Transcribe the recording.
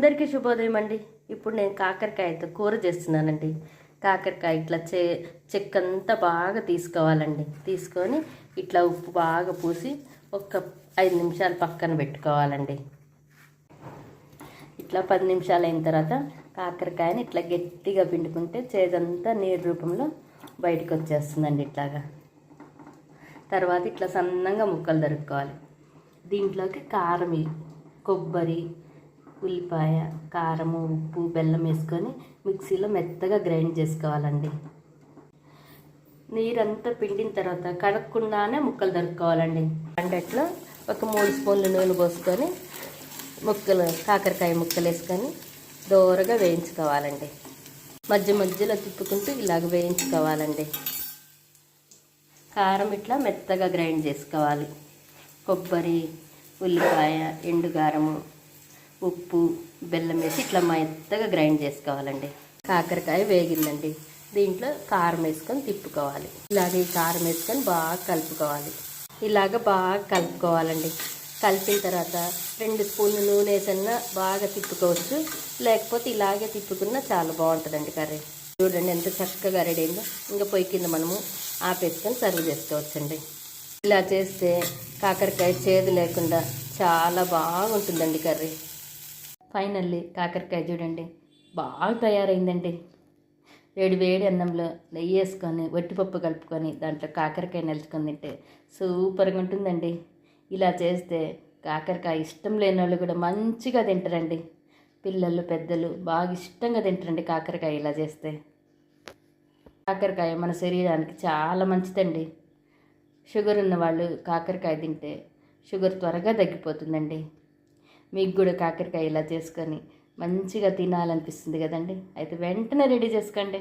అందరికీ శుభోదయం అండి. ఇప్పుడు నేను కాకరకాయతో కూర చేస్తున్నానండి. కాకరకాయ ఇట్లా చె చెక్కంతా బాగా తీసుకోవాలండి. తీసుకొని ఇట్లా ఉప్పు బాగా పూసి ఒక ఐదు నిమిషాలు పక్కన పెట్టుకోవాలండి. ఇట్లా పది నిమిషాలు అయిన తర్వాత కాకరకాయని ఇట్లా గట్టిగా పిండుకుంటే చేదంతా నీరు రూపంలో బయటకు వచ్చేస్తుందండి ఇట్లాగా. తర్వాత ఇట్లా సన్నంగా ముక్కలు దొరుకుకోవాలి దీంట్లోకి కారం కొబ్బరి ఉల్లిపాయ కారము ఉప్పు బెల్లం వేసుకొని మిక్సీలో మెత్తగా గ్రైండ్ చేసుకోవాలండి. నీరంతా పిండిన తర్వాత కడగకుండానే ముక్కలు దొరుకుకోవాలండి అండట్లో ఒక మూడు స్పూన్లు నూనె పోసుకొని ముక్కలు కాకరకాయ ముక్కలు వేసుకొని దోరగా వేయించుకోవాలండి. మధ్య మధ్యలో తిప్పుకుంటూ ఇలాగ వేయించుకోవాలండి. కారం ఇట్లా మెత్తగా గ్రైండ్ చేసుకోవాలి. కొబ్బరి ఉల్లిపాయ ఎండుగారము ఉప్పు బెల్లం వేసి ఇట్లా మెత్తగా గ్రైండ్ చేసుకోవాలండి. కాకరకాయ వేగిందండి. దీంట్లో కారం వేసుకొని తిప్పుకోవాలి. ఇలాగే ఈ కారం వేసుకొని బాగా కలుపుకోవాలి. ఇలాగ బాగా కలుపుకోవాలండి. కలిపిన తర్వాత రెండు స్పూన్లు నూనె వేసన్నా బాగా తిప్పుకోవచ్చు. లేకపోతే ఇలాగే తిప్పుకున్నా చాలా బాగుంటుందండి కర్రీ. చూడండి ఎంత చక్కగా రెడీ అయిందో. ఇంకా పొయ్యి కింద మనము ఆపేసుకొని సర్వ్ చేసుకోవచ్చండి. ఇలా చేస్తే కాకరకాయ చేదు లేకుండా చాలా బాగుంటుందండి కర్రీ. ఫైనల్లీ కాకరకాయ చూడండి. బాగా తయారైందండి. వేడి వేడి అన్నంలో నెయ్యి వేసుకొని వట్టిపప్పు కలుపుకొని దాంట్లో కాకరకాయ నలుచుకొని తింటే సూపర్గా ఉంటుందండి. ఇలా చేస్తే కాకరకాయ ఇష్టం లేని వాళ్ళు కూడా మంచిగా తింటారండి. పిల్లలు పెద్దలు బాగా ఇష్టంగా తింటారండి కాకరకాయ ఇలా చేస్తే. కాకరకాయ మన శరీరానికి చాలా మంచిదండి. షుగర్ ఉన్న వాళ్ళు కాకరకాయ తింటే షుగర్ త్వరగా తగ్గిపోతుందండి. మీకు కూడా కాకరకాయ ఇలా చేసుకొని మంచిగా తినాలనిపిస్తుంది కదండి. అయితే వెంటనే రెడీ చేసుకోండి.